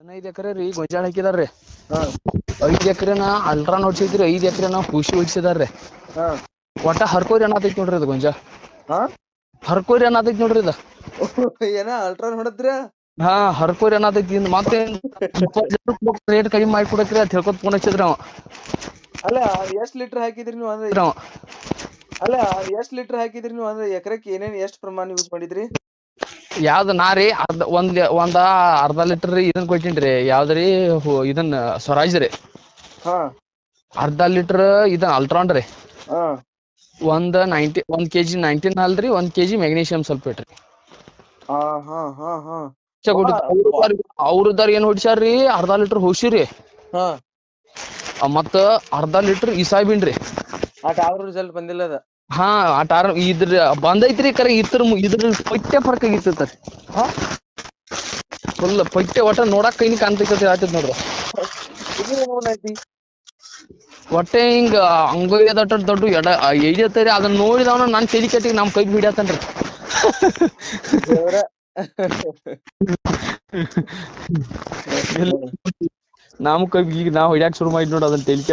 ಹದಿನೈದು ಎಕರೆ ರೀ ಗೊಂಜಾಳ ಹಾಕಿದಾರ್ರಿ. ಹಾ ಐದು ಎಕರೆನ ಅಲ್ಟ್ರಾ ನೋಡ್ಸಿದ್ರಿ ಐದು ಎಕರೆನ ಹುಸಿ ಹೊಡ್ಸಿದಾರ್ರಿ ಹಾ. ಒಟ್ಟ ಹರ್ಕೋರಿ ಅನ್ನತೈತಿ ನೋಡ್ರಿ ಅದು ಗೊಂಜಾಳ ಹಾ? ಹರ್ಕೋರಿ ಅನ್ನತೈತಿ ನೋಡ್ರಿ ಇದು. ಏನ ಅಲ್ಟ್ರಾ ನೋಡಿದ್ರ ಹಾ ಹರ್ಕೋರಿ ಅನ್ನತೈತಿ ಇನ್ನು ಮತ್ತೆ ರೇಟ್ ಕಡಿಮೆ ಮಾಡಿ ಕೊಡಕ್ರಿ ಅಂತ ಹೇಳ್ಕೊತ ಫೋನ್ ಹಚ್ಚಿದ್ರಿ ಅವ. ಅಲ್ಲ ಎಷ್ಟ್ ಲೀಟರ್ ಹಾಕಿದ್ರಿ ನೀವು ಅಂದ್ರೆ? ಅವ. ಅಲ್ಲ ಎಷ್ಟ್ ಲೀಟರ್ ಹಾಕಿದ್ರಿ ನೀವು ಅಂದ್ರೆ? ಎಕರೆಕ್ ಏನೇನ್ ಎಷ್ಟ್ ಪ್ರಮಾಣ ಯೂಸ್ ಮಾಡಿದ್ರಿ? ಯಾವ್ದು ನಾ ರೀ ಅರ್ಧ ಒಂದ್ ಒಂದ ಅರ್ಧ ಲೀಟರ್ ರೀ ಇದನ್ ಕೊಟ್ಟಿನ್ರಿ. ಯಾವ್ದ್ರಿ ಹು- ಇದನ್ನ ಸ್ವರಾಜ್ ರೀ. ಹಾ. ಅರ್ಧ ಲೀಟರ್ ಇದನ್ ಅಲ್ಟ್ರಾನ್ ರೀ. ಹಾ. ಒಂದ್ ನೈಂಟಿ ಒಂದ್ ಕೆಜಿ ನೈನ್ಟೀನ್ ಅಲ್ರಿ ಒಂದ್ ಕೆಜಿ ಮೆಗ್ನೀಷಿಯಂ ಸಲ್ಫೇಟ್ ರೀ. ಹಾ ಹಾ ಹಾ ಹಾ. ಏನ್ ಹೊಡ್ಸ್ಯಾರ್ರಿ ಅರ್ಧ ಲೀಟರ್ ಹುಸಿರಿ ಹಾ. ಮತ್ತ ಅರ್ಧ ಲೀಟರ್ ಇಸಾಬಿನ್ ರೀ. ಆ ಟಾವರ್ ರಿಸಲ್ಟ್ ಬಂದಿಲ್ಲ ಅದ. ಹಾ ಆ ಟಾರ್ ಇದ್ರ ಬಂದೈತ್ರಿ ಕರೆ ಇದ್ರ ಇದ್ರ ಪೈಟ್ಯ ಫರ್ಕ್ ಆಗಿತ್ತ ಹಾ? ಫುಲ್ ಪೈಟ್ಯ ಒಟ್ಟ ನೋಡಾಕ್ ಕೈನಿ ಕಾಣ್ತೈತಿ ಆತೈತಿ ನೋಡ್ರಿ. ಒಟ್ಟೆ ಹೊಟ್ಟೆ ಹಿಂಗ ಅಂಗೋಯ್ಯ ದೊಡ್ಡ ದೊಡ್ಡ ಎಡ ಐದತ್ತರಿ ಅದನ್ನ ನೋಡಿದವನ ನಾನ್ ತಲಿ ಕಟ್ಟಿಗೆ ನಮ್ ಕೈ ಹಿಡಿಯತ್ತನ್ರಿ ನಮ್ ಕೈ ಈಗ ನಾವ್ ಹಿಡ್ಯಾಕ್ ಶುರು ಮಾಡಿ ನೋಡ್ ಅದನ್ನ ತೆಲಿ